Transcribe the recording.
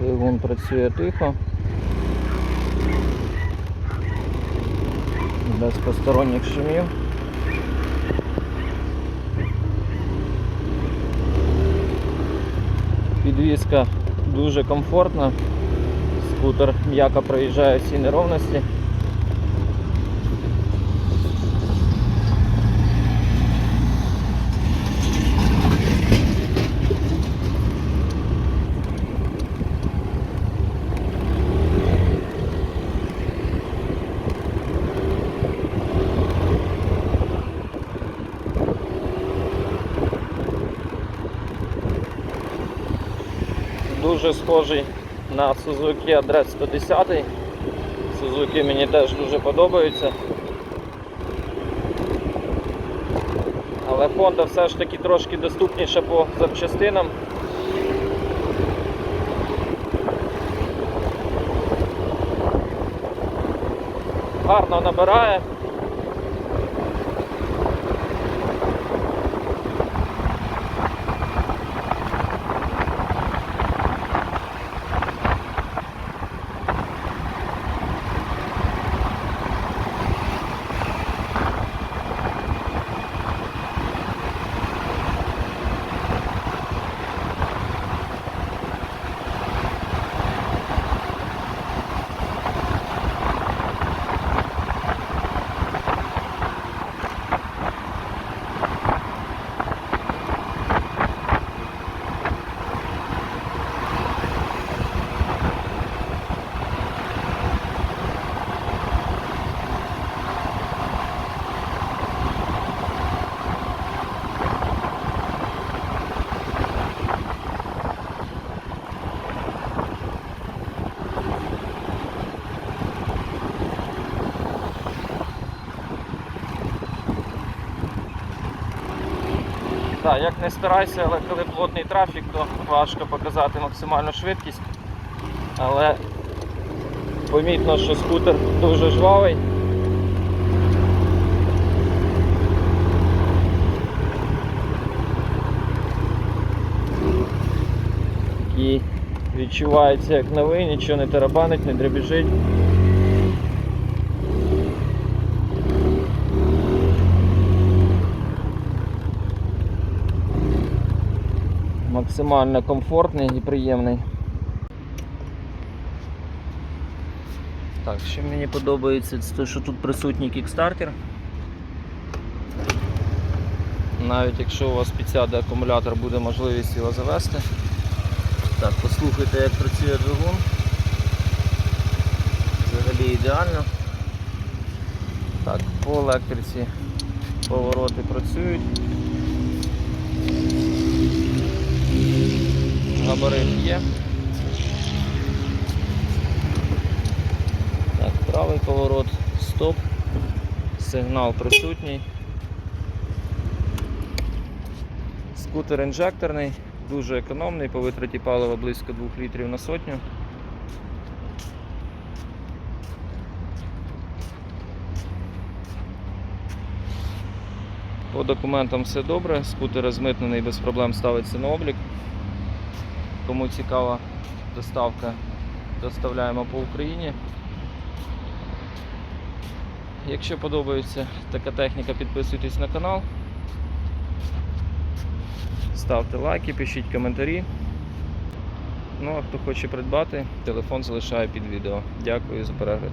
Двигун працює тихо. Без посторонніх шумів. Підвізка дуже комфортна. Скутер м'яко проїжджає всі неровності. Дуже схожий на Suzuki Address 110. Suzuki мені теж дуже подобаються. Але Honda все ж таки трошки доступніша по запчастинам. Гарно набирає. Так, як не старайся, але коли плотний трафік, то важко показати максимальну швидкість. Але помітно, що скутер дуже жвавий. І відчувається як новий, нічого не тарабанить, не дребіжить. Максимально комфортний і приємний. Так, що мені подобається, це те, що тут присутній кікстартер. Навіть якщо у вас підсяде акумулятор, буде можливість його завести. Так, послухайте, як працює двигун. Взагалі ідеально. Так, по електриці повороти працюють. Габарит є. Так, правий поворот, стоп, сигнал присутній. Скутер інжекторний, дуже економний, по витраті палива близько 2 літрів на сотню. По документам все добре, скутер розмитнений, без проблем ставиться на облік. Кому цікава доставка, доставляємо по Україні. Якщо подобається така техніка, підписуйтесь на канал. Ставте лайки, пишіть коментарі. Ну а хто хоче придбати, телефон залишаю під відео. Дякую за перегляд.